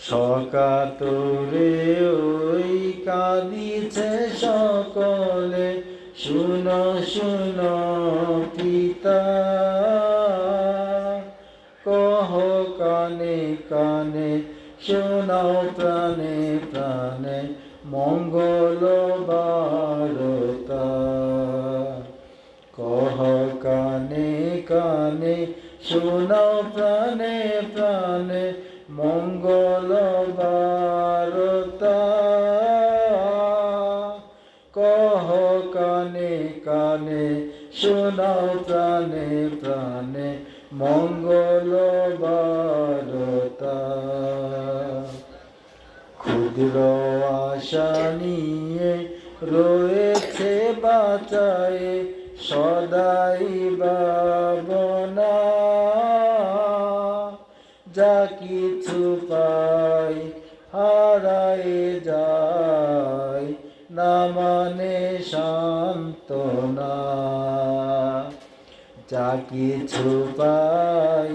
সকাতরে ওই কাঁদিছে সকলে। শুনো শুনো, পিতা। কহ কানে কানে শোনাও প্রাণে প্রাণে মঙ্গল বারতা কহ কানে কানে শোনাও প্রাণে প্রাণে মঙ্গল কহ কানে কানে, শোনাও প্রাণে প্রাণে মঙ্গল ক্ষুদ্র আশা নিয়ে রয়েছে বাঁচায়, সদাই বাবনা যা কিছু পাই হারায় যায়, না মানে সান্ত্বনা। যা কিছু পাই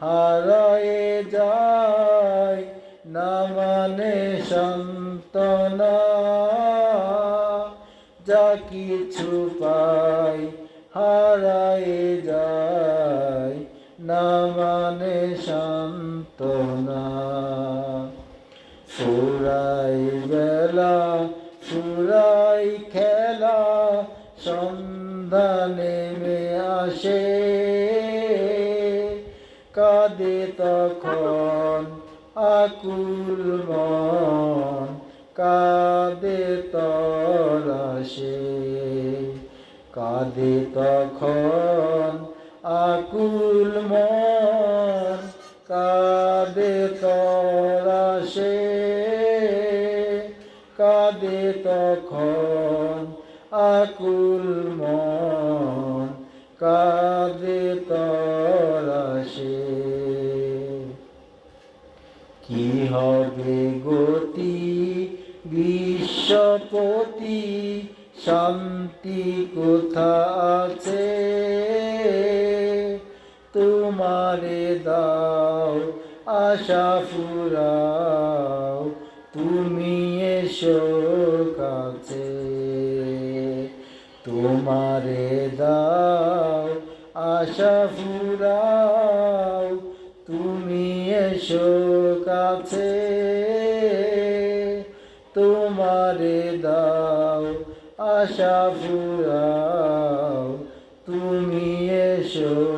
হারায় যায়, না মানে সান্ত্বনা। যা কিছু পাই হারায় যায়, না মানে সান্ত্বনা। সন্ধ্যা নেমে আসে, কাঁদে তখন আকুল মন, কাঁদে তরাসে কাঁদে তখন আকুল মন, কাঁদে তরাসে কাঁদে তখন আকুল মন কাঁদে তরাসে কি হবে গতি বিশ্বপতি? শান্তি কোথা আছে তোমারে দাও, আশা ফুরাও। তুমি এসো তোমারে দাও আশা ফুরাও তুমি এসো কাছে। তোমারে দাও আশা ফুরাও তুমি এসো